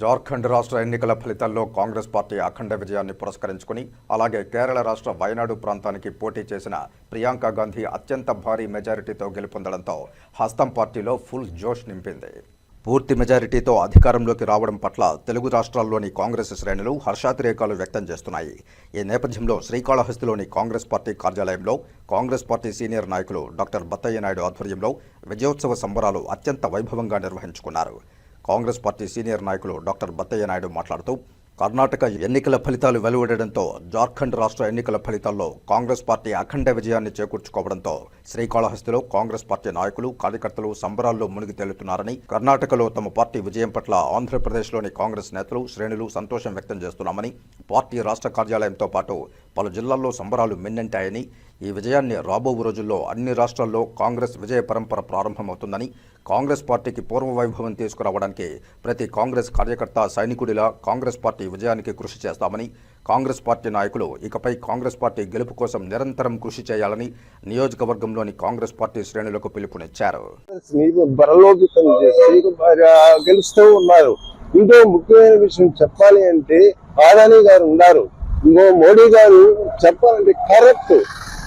జార్ఖండ్ రాష్ట్ర ఎన్నికల ఫలితాల్లో కాంగ్రెస్ పార్టీ అఖండ విజయాన్ని పురస్కరించుకుని అలాగే కేరళ రాష్ట్ర వయనాడు ప్రాంతానికి పోటీ చేసిన ప్రియాంక గాంధీ అత్యంత భారీ మెజారిటీతో గెలుపొందడంతో హస్తం పార్టీలో ఫుల్ జోష్ నింపింది. పూర్తి మెజారిటీతో అధికారంలోకి రావడం పట్ల తెలుగు రాష్ట్రాల్లోని కాంగ్రెస్ శ్రేణులు హర్షాతిరేకాలు వ్యక్తం చేస్తున్నాయి. ఈ నేపథ్యంలో శ్రీకాళహస్తిలోని కాంగ్రెస్ పార్టీ కార్యాలయంలో కాంగ్రెస్ పార్టీ సీనియర్ నాయకులు డాక్టర్ బత్తయ్య నాయుడు ఆధ్వర్యంలో విజయోత్సవ సంబరాలు అత్యంత వైభవంగా నిర్వహించుకున్నారు. కాంగ్రెస్ పార్టీ సీనియర్ నాయకులు డాక్టర్ బత్తయ్య నాయుడు మాట్లాడుతూ కర్ణాటక ఎన్నికల ఫలితాలు వెలువడడంతో జార్ఖండ్ రాష్ట్ర ఎన్నికల ఫలితాల్లో కాంగ్రెస్ పార్టీ అఖండ విజయాన్ని చేకూర్చుకోవడంతో శ్రీకాళహస్తిలో కాంగ్రెస్ పార్టీ నాయకులు కార్యకర్తలు సంబరాల్లో మునిగి తేలుతున్నారని కర్ణాటకలో తమ పార్టీ విజయం పట్ల ఆంధ్రప్రదేశ్లోని కాంగ్రెస్ నేతలు శ్రేణులు సంతోషం వ్యక్తం చేస్తున్నామని పార్టీ రాష్ట్ర కార్యాలయంతో పాటు పలు జిల్లాల్లో సంబరాలు మిన్నంటాయని ఈ విజయాన్ని రాబో రోజుల్లో అన్ని రాష్ట్రాల్లో కాంగ్రెస్ విజయ పరంపర ప్రారంభమవుతుందని కాంగ్రెస్ పార్టీకి పూర్వ వైభవం తీసుకురావడానికి ప్రతి కాంగ్రెస్ కార్యకర్త సైనికుడిలా కాంగ్రెస్ పార్టీ విజయానికి కృషి చేస్తామని కాంగ్రెస్ పార్టీ నాయకులు ఇకపై కాంగ్రెస్ పార్టీ గెలుపు కోసం నిరంతరం కృషి చేయాలని నియోజకవర్గంలోని కాంగ్రెస్ పార్టీ శ్రేణులకు పిలుపునిచ్చారు. గెలుస్తూ ఉన్నారు. ఇంకో ముఖ్యమైన విషయం చెప్పాలి అంటే ఆదాని గారు ఉన్నారు. మోడీ గారు చెప్పాలంటే కరెక్ట్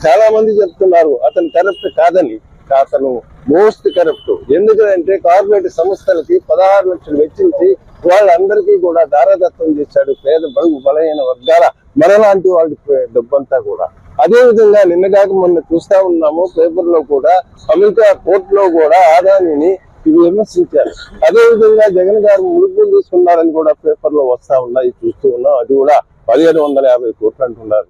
చాలా మంది చెప్తున్నారు. అతను కరెక్ట్ కాదని అతను మోస్ట్ కరెక్ట్. ఎందుకంటే కార్పొరేట్ సంస్థలకి పదహారు లక్షలు వెచ్చించి వాళ్ళందరికీ కూడా దారదత్వం చేశాడు పేద బడుగు బలహీన వర్గాల మనలాంటి వాళ్ళ డబ్బంతా కూడా. అదే విధంగా నిన్నగాక మొన్న చూస్తా ఉన్నాము పేపర్లో కూడా అమెరికా కోర్టులో కూడా ఆదానిని ఇవి విమర్శించారు. అదే విధంగా జగన్ గారు ముడుపులు తీసుకున్నారని కూడా పేపర్లో వస్తా ఉన్నాయి చూస్తూ ఉన్నాం. అది కూడా పదిహేను వందల యాభై కోట్లు అంటున్నారు.